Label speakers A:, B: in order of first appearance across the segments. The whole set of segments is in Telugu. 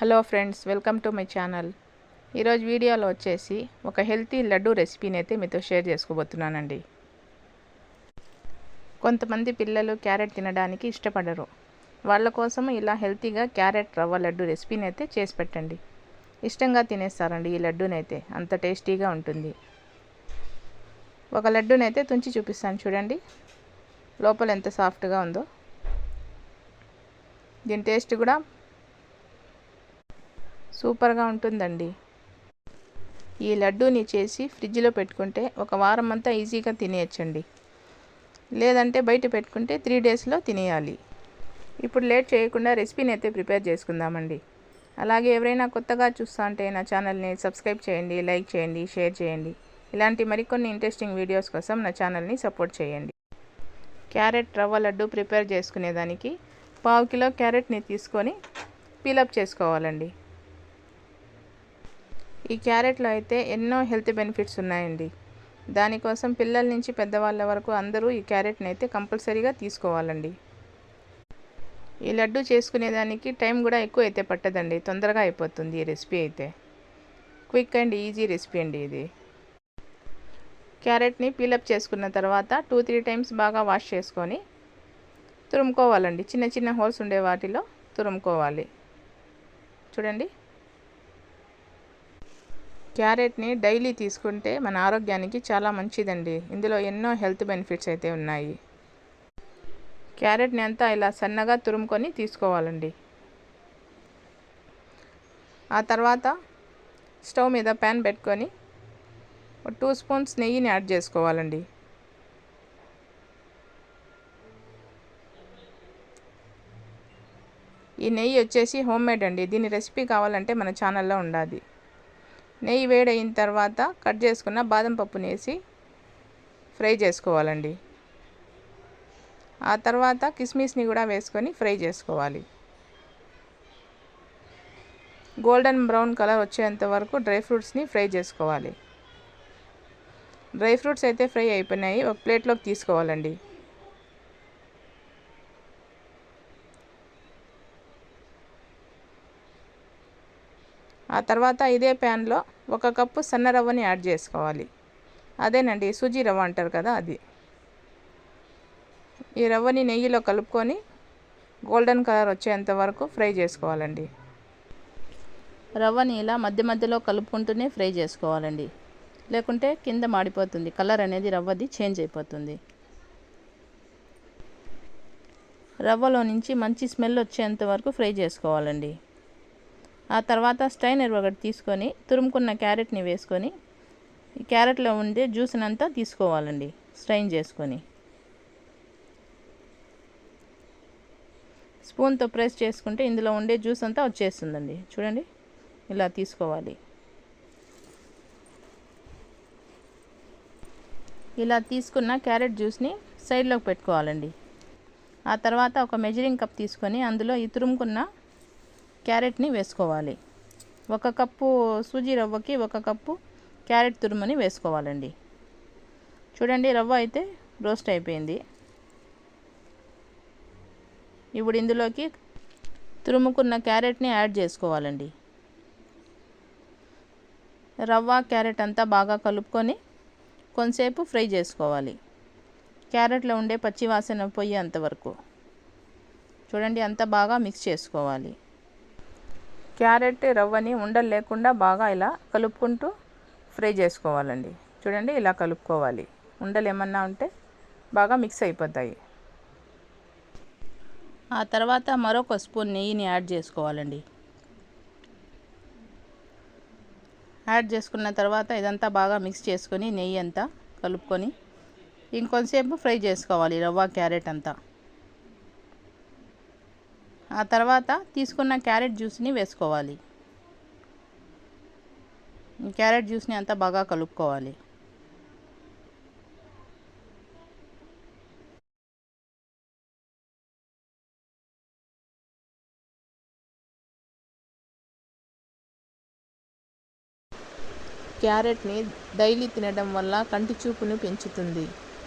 A: Hello friends welcome to my channel. ఈరోజు వీడియోలో వచ్చేసి ఒక హెల్తీ లడ్డు రెసిపీని అయితే మీతో షేర్ చేసుకోబోతున్నానండి. కొంతమంది పిల్లలు క్యారెట్ తినడానికి ఇష్టపడరు. వాళ్ళ కోసం ఇలా హెల్తీగా క్యారెట్ రవ్వ లడ్డు రెసిపీని అయితే చేసి పెట్టండి. ఇష్టంగా తినేస్తారండి ఈ లడ్డూనైతే అంత టేస్టీగా ఉంటుంది. ఒక లడ్డూనైతే తుంచి చూపిస్తాను చూడండి. లోపల ఎంత సాఫ్ట్గా ఉందో. దీని టేస్ట్ కూడా సూపర్గా ఉంటుందండి. ఈ లడ్డూని చేసి ఫ్రిడ్జ్లో పెట్టుకుంటే ఒక వారం అంతా ఈజీగా తినేయచ్చండి. లేదంటే బయట పెట్టుకుంటే త్రీ డేస్లో తినేయాలి. ఇప్పుడు లేట్ చేయకుండా రెసిపీని అయితే ప్రిపేర్ చేసుకుందామండి. అలాగే ఎవరైనా కొత్తగా చూస్తా ఉంటే నా ఛానల్ని సబ్స్క్రైబ్ చేయండి లైక్ చేయండి షేర్ చేయండి. ఇలాంటి మరికొన్ని ఇంట్రెస్టింగ్ వీడియోస్ కోసం నా ఛానల్ని సపోర్ట్ చేయండి. క్యారెట్ రవ్వ లడ్డు ప్రిపేర్ చేసుకునేదానికి పావు కిలో క్యారెట్ని తీసుకొని పీలప్ చేసుకోవాలండి. ఈ క్యారెట్లో అయితే ఎన్నో హెల్త్ బెనిఫిట్స్ ఉన్నాయండి. దానికోసం పిల్లల నుంచి పెద్దవాళ్ళ వరకు అందరూ ఈ క్యారెట్ని అయితే కంపల్సరీగా తీసుకోవాలండి. ఈ లడ్డు చేసుకునేదానికి టైం కూడా ఎక్కువ అయితే పట్టదండి. తొందరగా అయిపోతుంది ఈ రెసిపీ అయితే. క్విక్ అండ్ ఈజీ రెసిపీ అండి ఇది. క్యారెట్ని పీలప్ చేసుకున్న తర్వాత టూ త్రీ టైమ్స్ బాగా వాష్ చేసుకొని తురుముకోవాలండి. చిన్న చిన్న హోల్స్ ఉండే వాటిలో తురుముకోవాలి. చూడండి. క్యారెట్ని డైలీ తీసుకుంటే మన ఆరోగ్యానికి చాలా మంచిదండి. ఇందులో ఎన్నో హెల్త్ బెనిఫిట్స్ అయితే ఉన్నాయి. క్యారెట్ని అంతా ఇలా సన్నగా తురుముకొని తీసుకోవాలండి. ఆ తర్వాత స్టవ్ మీద ప్యాన్ పెట్టుకొని టూ స్పూన్స్ నెయ్యిని యాడ్ చేసుకోవాలండి. ఈ నెయ్యి వచ్చేసి హోమ్ మేడ్ అండి. దీని రెసిపీ కావాలంటే మన ఛానల్లో ఉండాలి నెయ్యి వేడైన తర్వాత కట్ చేసుకున్న బాదం పప్పుని వేసి ఫ్రై చేసుకోవాలండి. ఆ తర్వాత కిస్మిస్ని కూడా వేసుకొని ఫ్రై చేసుకోవాలి. గోల్డెన్ బ్రౌన్ కలర్ వచ్చేంత వరకు డ్రై ఫ్రూట్స్ని ఫ్రై చేసుకోవాలి. డ్రై ఫ్రూట్స్ అయితే ఫ్రై అయిపోయినాయి. ఒక ప్లేట్లోకి తీసుకోవాలండి. ఆ తర్వాత ఇదే ప్యాన్లో ఒక కప్పు సన్న రవ్వని యాడ్ చేసుకోవాలి. అదేనండి సూజీ రవ్వ అంటారు కదా అది. ఈ రవ్వని నెయ్యిలో కలుపుకొని గోల్డెన్ కలర్ వచ్చేంత వరకు ఫ్రై చేసుకోవాలండి. రవ్వని ఇలా మధ్య మధ్యలో కలుపుకుంటూనే ఫ్రై చేసుకోవాలండి. లేకుంటే కింద మాడిపోతుంది కలర్ అనేది రవ్వది చేంజ్ అయిపోతుంది. రవ్వలో నుంచి మంచి స్మెల్ వచ్చేంత వరకు ఫ్రై చేసుకోవాలండి. ఆ తర్వాత స్టైనర్ ఒకటి తీసుకొని తురుముకున్న క్యారెట్ని వేసుకొని ఈ క్యారెట్లో ఉండే జ్యూస్ని అంతా తీసుకోవాలండి స్ట్రైన్ చేసుకొని. స్పూన్తో ప్రెస్ చేసుకుంటే ఇందులో ఉండే జ్యూస్ అంతా వచ్చేస్తుందండి. చూడండి ఇలా తీసుకోవాలి. ఇలా తీసుకున్న క్యారెట్ జ్యూస్ని సైడ్లోకి పెట్టుకోవాలండి. ఆ తర్వాత ఒక మెజరింగ్ కప్ తీసుకొని అందులో ఈ తురుముకున్న క్యారెట్ని వేసుకోవాలి. ఒక కప్పు సూజీ రవ్వకి ఒక కప్పు క్యారెట్ తురుముని వేసుకోవాలండి. చూడండి రవ్వ అయితే రోస్ట్ అయిపోయింది. ఇప్పుడు ఇందులోకి తురుముకున్న క్యారెట్ని యాడ్ చేసుకోవాలండి. రవ్వ క్యారెట్ అంతా బాగా కలుపుకొని కొంతసేపు ఫ్రై చేసుకోవాలి. క్యారెట్లో ఉండే పచ్చి వాసన అంతవరకు చూడండి అంతా బాగా మిక్స్ చేసుకోవాలి. క్యారెట్ రవ్వని ఉండలు లేకుండా బాగా ఇలా కలుపుకుంటూ ఫ్రై చేసుకోవాలండి. చూడండి ఇలా కలుపుకోవాలి. ఉండలు ఏమన్నా ఉంటే బాగా మిక్స్ అయిపోతాయి. ఆ తర్వాత మరొక స్పూన్ నెయ్యిని యాడ్ చేసుకోవాలండి. యాడ్ చేసుకున్న తర్వాత ఇదంతా బాగా మిక్స్ చేసుకొని నెయ్యి అంతా కలుపుకొని ఇంకొంతసేపు ఫ్రై చేసుకోవాలి రవ్వ క్యారెట్ అంతా. ఆ తర్వాత తీసుకున్న క్యారెట్ జ్యూస్ని వేసుకోవాలి. క్యారెట్ జ్యూస్ని అంతా బాగా కలుపుకోవాలి. క్యారెట్ని డైలీ తినడం వల్ల కంటి చూపును పెంచుతుంది.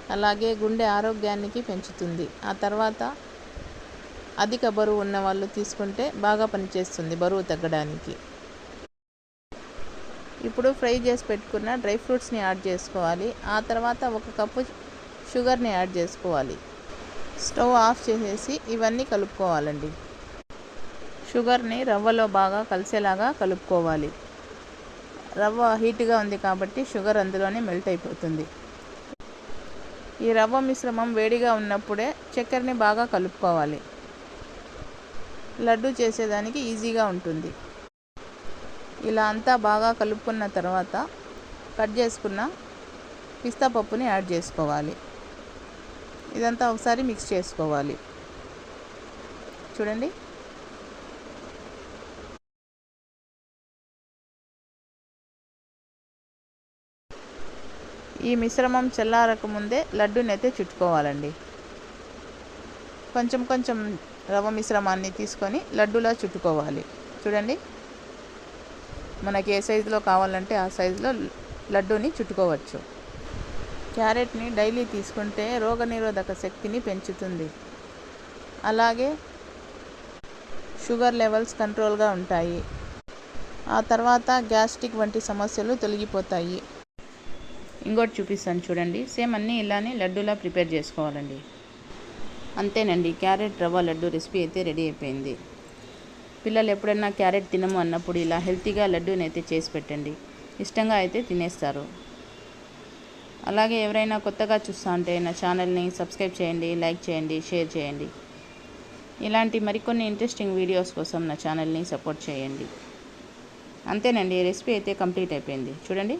A: అలాగే గుండె ఆరోగ్యానికి పెంచుతుంది. ఆ తర్వాత అధిక బరువు ఉన్న వాళ్ళు తీసుకుంటే బాగా పనిచేస్తుంది బరువు తగ్గడానికి. ఇప్పుడు ఫ్రై చేసి పెట్టుకున్న డ్రై ఫ్రూట్స్ని యాడ్ చేసుకోవాలి. ఆ తర్వాత ఒక కప్పు షుగర్ని యాడ్ చేసుకోవాలి. స్టవ్ ఆఫ్ చేసేసి ఇవన్నీ కలుపుకోవాలండి. షుగర్ని రవ్వలో బాగా కలిసేలాగా కలుపుకోవాలి. రవ్వ హీట్గా ఉంది కాబట్టి షుగర్ అందులోనే మెల్ట్ అయిపోతుంది. ఈ రవ్వ మిశ్రమం వేడిగా ఉన్నప్పుడే చక్కెరని బాగా కలుపుకోవాలి. లడ్డు చేసేదానికి ఈజీగా ఉంటుంది. ఇలా అంతా బాగా కలుపుకున్న తర్వాత కట్ చేసుకున్న పిస్తా పప్పుని యాడ్ చేసుకోవాలి. ఇదంతా ఒకసారి మిక్స్ చేసుకోవాలి. చూడండి. ఈ మిశ్రమం చల్లారక ముందే లడ్డూని అయితే చుట్టుకోవాలండి. కొంచెం కొంచెం రవ్వ మిశ్రమాన్ని తీసుకొని లడ్డూలా చుట్టుకోవాలి. చూడండి. మనకి ఏ సైజులో కావాలంటే ఆ సైజులో లడ్డూని చుట్టుకోవచ్చు. క్యారెట్ని డైలీ తీసుకుంటే రోగనిరోధక శక్తిని పెంచుతుంది. అలాగే షుగర్ లెవెల్స్ కంట్రోల్గా ఉంటాయి. ఆ తర్వాత గ్యాస్ట్రిక్ వంటి సమస్యలు తొలగిపోతాయి. ఇంకోటి చూపిస్తాను చూడండి. సేమ్ అన్నీ ఇలానే లడ్డూలా ప్రిపేర్ చేసుకోవాలండి. అంతేనండి క్యారెట్ రవ్వ లడ్డు రెసిపీ అయితే రెడీ అయిపోయింది. పిల్లలు ఎప్పుడైనా క్యారెట్ తినము అన్నప్పుడు ఇలా హెల్తీగా లడ్డూని అయితే చేసి పెట్టండి. ఇష్టంగా అయితే తినేస్తారు. అలాగే ఎవరైనా కొత్తగా చూస్తా ఉంటే నా ఛానల్ని సబ్స్క్రైబ్ చేయండి లైక్ చేయండి షేర్ చేయండి. ఇలాంటి మరికొన్ని ఇంట్రెస్టింగ్ వీడియోస్ కోసం నా ఛానల్ని సపోర్ట్ చేయండి. అంతేనండి రెసిపీ అయితే కంప్లీట్ అయిపోయింది. చూడండి.